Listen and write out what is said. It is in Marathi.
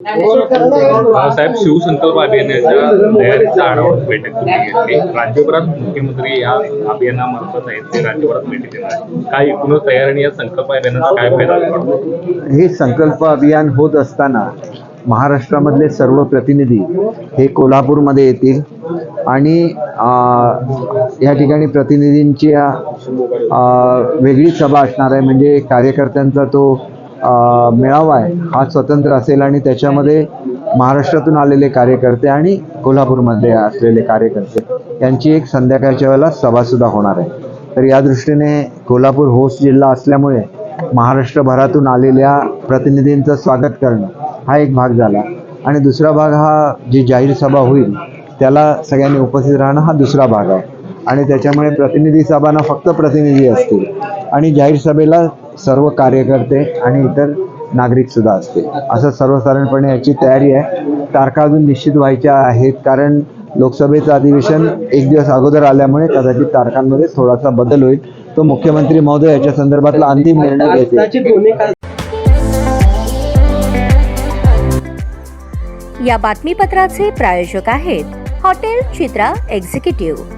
बाळासाहेब शिवसंकल्प अभियानाच्या तयारीचा आढावा बैठक तुम्ही घेतली राज्यभरात मुख्यमंत्री या अभियानामार्फत आहेत ते राज्यभरात भेटी देणार काय एकूणच तयार आणि या संकल्प अभियानाचा काय फायदा हे संकल्प अभियान होत असताना महाराष्ट्रामधले सर्व प्रतिनिधी हे कोल्हापूरमध्ये येतील आणि या ठिकाणी प्रतिनिधींची वेगळी सभा असणार आहे. म्हणजे कार्यकर्त्यांचा तो मेळावा आहे. हा स्वतंत्र असेल आणि त्याच्यामध्ये महाराष्ट्रातून आलेले कार्यकर्ते आणि कोल्हापूरमध्ये असलेले कार्यकर्ते यांची एक संध्याकाळच्या वेळेला सभासुद्धा होणार आहे. तर या दृष्टीने कोल्हापूर होस्ट जिल्हा असल्यामुळे महाराष्ट्रभरातून आलेल्या प्रतिनिधींचं स्वागत करणं हा एक भाग झाला. आणि दुसरा भाग हा जी जाहीर सभा होईल त्याला सगळ्यांनी उपस्थित राहणं हा दुसरा भाग आहे. आणि त्याच्यामुळे प्रतिनिधी सभांना फक्त प्रतिनिधी असतील. आणि जाहीर सभेला सर्व कार्यकर्ते आणि इतर नागरिक सुद्धा असतील. असं सर्वसाधारणपणे याची तयारी आहे. तारखा अजून निश्चित व्हायच्या आहेत कारण लोकसभेचं अधिवेशन एक दिवस अगोदर आल्यामुळे कदाचित तारखांमध्ये थोडासा बदल होईल. तो मुख्यमंत्री महोदय याच्या संदर्भातला अंतिम निर्णय घेतील. या बातमीपत्राचे प्रायोजक आहेत हॉटेल चित्रा एक्झिक्युटिव्ह.